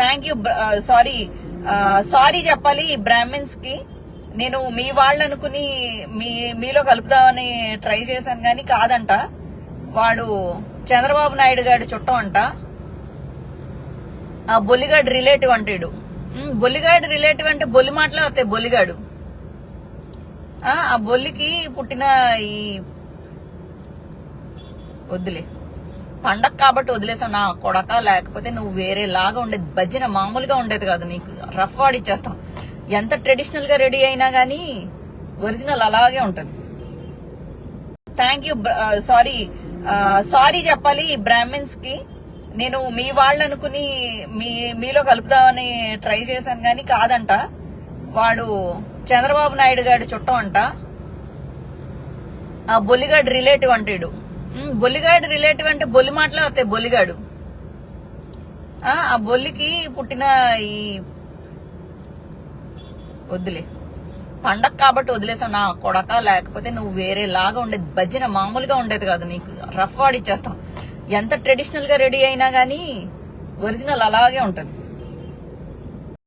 Thank you sorry sorry చెప్పాలి బ్రాహ్మిన్స్కి. నేను మీ వాళ్ళు అనుకుని మీ మీలో కలుపుదామని ట్రై చేశాను కానీ కాదంట. వాడు చంద్రబాబు నాయుడు గారి చుట్టం అంట. ఆ బొల్లిగాడు రిలేటివ్ అంటాడు. బొలిగాడు బొల్లిగాడు రిలేటివ్ అంటే బొల్లి మాటలు వస్తాయి బొలిగాడు. ఆ ఆ బొల్లికి పుట్టిన ఈ వద్దులే. పండగ కాబట్టి వదిలేసావు నా కొడక లేకపోతే నువ్వు వేరే లాగా ఉండేది భజన మామూలుగా ఉండేది కాదు నీకు. రఫ్ ఆడిచ్చేస్తాం ఎంత ట్రెడిషనల్గా రెడీ అయినా గానీ ఒరిజినల్ అలాగే ఉంటుంది. థ్యాంక్ యూ సారీ సారీ చెప్పాలి బ్రాహ్మిన్స్కి నేను మీ వాళ్ళు అనుకుని మీ మీలో కలుపుదామని ట్రై చేశాను కానీ కాదంట. వాడు చంద్రబాబు నాయుడు గారి చుట్టం అంట. ఆ బొలిగాడు రిలేటివ్ అంటాడు బొలిగాడు బొల్లిగాడు రిలేటివ్ అంటే బొల్లి మాటలే వస్తాయి బొల్లిగాడు. ఆ ఆ బొల్లికి పుట్టిన ఈ వద్దులే. పండగ కాబట్టి వదిలేసావు నా కొడక లేకపోతే నువ్వు వేరే లాగా ఉండేది భజన మామూలుగా ఉండేది కాదు నీకు. రఫ్ ఆడిచ్చేస్తాం. ఎంత ట్రెడిషనల్గా రెడీ అయినా గానీ ఒరిజినల్ అలాగే ఉంటుంది.